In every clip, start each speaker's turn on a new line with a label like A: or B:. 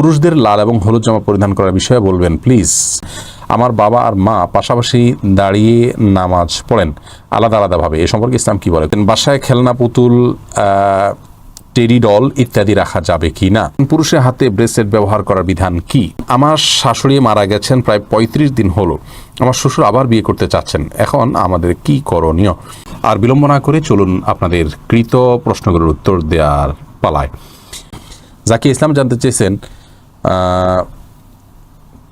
A: পুরুষদের লাল এবং হলুদ জামা পরিধান করার বিষয়ে বলবেন, প্লিজ, আমার বাবা আর মা পাশাপাশি দাঁড়িয়ে নামাজ পড়েন আলাদা আলাদাভাবে। এ সম্পর্কে ইসলাম কি বলে? বাসায় খেলনা, পুতুল টেডি ডল ইত্যাদি রাখা যাবে কি না? পুরুষের হাতে ব্রেসলেট ব্যবহার করার বিধান কি? আমার শাশুড়ি মারা গেছেন প্রায় পঁয়ত্রিশ দিন হলো। আমার শ্বশুর আবার বিয়ে করতে চাচ্ছেন। এখন আমাদের কি করণীয়? আর বিলম্ব না করে চলুন আপনাদের কৃত প্রশ্নগুলোর উত্তর দেওয়ার পালায়। জাকি ইসলাম জানতে চেয়েছেন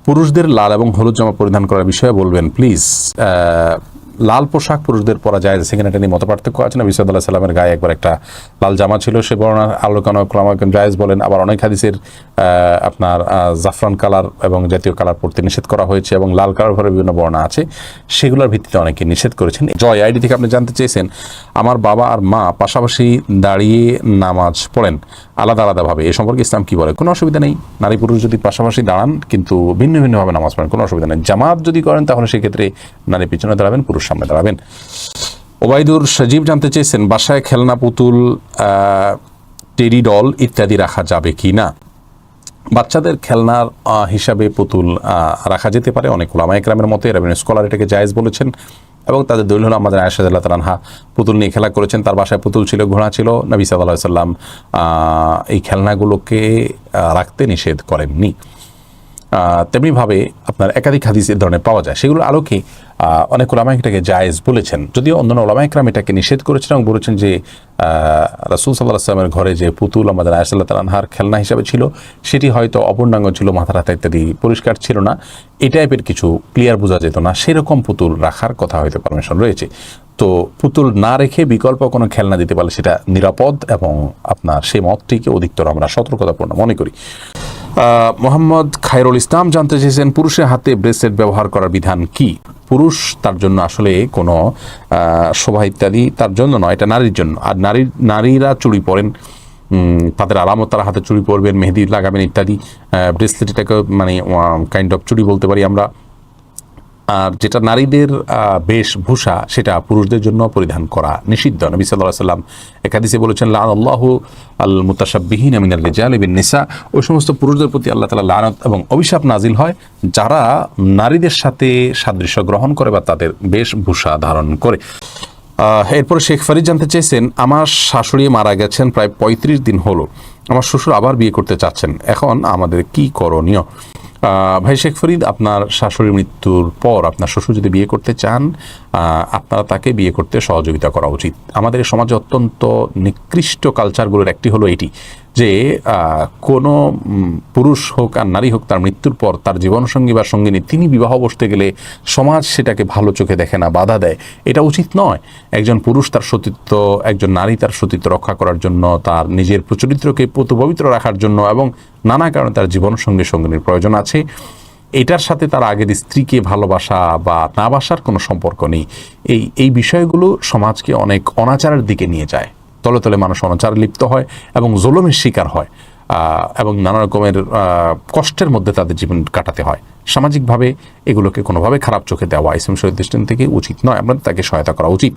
A: পুরুষদের লাল এবং হলুদ জামা পরিধান করার বিষয়ে বলবেন প্লিজ লাল পোশাক পুরুষদের পরা যায় সেখানে এটা নিয়ে মত পার্থক্য আছে। না বিসাদুল্লাহ সাল্লামের গায়ে একবার একটা লাল জামা ছিল, সে বর্ণনা আলোকানো ক্লামাকান জায়েজ বলেন। আবার অনেক হাদিসের আপনার জাফরান কালার এবং জাতীয় কালার পড়তে নিষেধ করা হয়েছে এবং লাল কালার ঘরে বিভিন্ন বর্ণনা আছে। সেগুলোর ভিত্তিতে অনেকে নিষেধ করেছেন। জয়, আইডি থেকে আপনি জানতে চেয়েছেন, আমার বাবা আর মা পাশাপাশি দাঁড়িয়ে নামাজ পড়েন। আলাদা আলাদাভাবে। এ সম্পর্কে ইসলাম কি বলে? কোনো অসুবিধা নেই। নারী পুরুষ যদি পাশাপাশি দাঁড়ান, কিন্তু ভিন্ন ভিন্নভাবে নামাজ পড়েন, কোনো অসুবিধা নেই। জামাত যদি করেন, তাহলে সেক্ষেত্রে নারী পিছনে দাঁড়াবেন, পুরুষ সামনে দাঁড়াবেন। ওবায়দুর সজীব জানতে চেয়েছেন, বাসায় খেলনা, পুতুল টেডি ডল ইত্যাদি রাখা যাবে কি না? বাচ্চাদের খেলনার হিসাবে পুতুল রাখা যেতে পারে। অনেক ওলামা একরামের মতে রাবিন স্কলার এটাকে জায়েজ বলেছেন এবং তাদের দলিল আমাদের আয়সাদ আল্লাহ তালানহা পুতুল নিয়ে খেলা করেছেন। তার বাসায় পুতুল ছিল, ঘোড়া ছিল। নবী সাল্লাহ সাল্লাম এই খেলনাগুলোকে রাখতে নিষেধ করেননি। তেমনিভাবে আপনার একাধিক হাদিস এ ধরনের পাওয়া যায়। সেগুলোর আলোকে অনেক ওলামা এটাকে জায়েজ বলেছেন। যদিও অন্যান্য ওলামা একরাম এটাকে নিষেধ করেছেন এবং বলেছেন যে রাসুল সাল্লাহ আসলামের ঘরে যে পুতুল আমাদের আয়সাল্লাহ তালানহার খেলনা হিসাবে ছিল, সেটি হয়তো অপূর্ণাঙ্গ ছিল, মাথার হাতে ইত্যাদি পরিষ্কার ছিল না। এই টাইপের কিছু ক্লিয়ার বোঝা যেত না। সেরকম পুতুল রাখার কথা হয়তো পারমিশন রয়েছে। তো পুতুল না রেখে বিকল্প কোনো খেলনা দিতে পারলে সেটা নিরাপদ এবং আপনার সেই মতটিকে অধিকতর আমরা সতর্কতাপূর্ণ মনে করি। মোহাম্মদ খায়রুল ইসলাম জানতে চেয়েছেন, পুরুষের হাতে ব্রেসলেট ব্যবহার করার বিধান কি? পুরুষ তার জন্য আসলে কোনো শোভা ইত্যাদি তার জন্য নয়, এটা নারীর জন্য। আর নারীর নারীরা চুরি পরেন তাদের আলামত তারা হাতে চুরি পরবেন, মেহেদি লাগাবেন ইত্যাদি ব্রেসলেট এটাকে মানে কাইন্ড অফ চুরি বলতে পারি আমরা। আর যেটা নারীদের বেশভূষা, সেটা পুরুষদের জন্য পরিধান করা নিষিদ্ধ। নবী সাল্লাহ সাল্লাম একাদিসে বলেছেন লান আল্লাহ আল মুতাসাবিহীন আমিনাল রিজাল বিন নিসা ওই সমস্ত পুরুষদের প্রতি আল্লাহ তালা লানত এবং অভিশাপ নাজিল হয় যারা নারীদের সাথে সাদৃশ্য গ্রহণ করে বা তাদের বেশভূষা ধারণ করে। এরপরে শেখ ফরিদ জানতে চেয়েছেন, আমার শাশুড়ি মারা গেছেন প্রায় পঁয়ত্রিশ দিন হলো। আমার শ্বশুর আবার বিয়ে করতে চাচ্ছেন। এখন আমাদের কি করণীয়? ভাই শেখ ফরিদ, আপনার শাশুড়ির মৃত্যুর পর আপনার শ্বশুর যদি বিয়ে করতে চান আপনারা তাকে বিয়ে করতে সহযোগিতা করা উচিত। আমাদের সমাজে অত্যন্ত নিকৃষ্ট কালচারগুলোর একটি হলো এটি। যে কোনো পুরুষ হোক আর নারী হোক তার মৃত্যুর পর তার জীবনসঙ্গী বা সঙ্গিনী তিনি বিবাহ বসতে গেলে সমাজ সেটাকে ভালো চোখে দেখে না, বাধা দেয়। এটা উচিত নয়। একজন পুরুষ তার সতীত্ব, একজন নারী তার সতীত্ব রক্ষা করার জন্য, তার নিজের প্রচরিত্রকে পবিত্র রাখার জন্য এবং নানা কারণে তার জীবনসঙ্গী, সঙ্গিনীর প্রয়োজন আছে। এটার সাথে তার আগের স্ত্রীকে ভালোবাসা বা না বাসার কোনো সম্পর্ক নেই। এই এই বিষয়গুলো সমাজকে অনেক অনাচারের দিকে নিয়ে যায়। তলে তলে মানুষ অনাচারে লিপ্ত হয় এবং জোলমের শিকার হয় এবং নানা রকমের কষ্টের মধ্যে তাদের জীবন কাটাতে হয়। সামাজিকভাবে এগুলোকে কোনোভাবে খারাপ চোখে দেওয়া ইসলাম শহীদ দৃষ্টান্ত থেকে উচিত নয়। আমরা তাকে সহায়তা করা উচিত।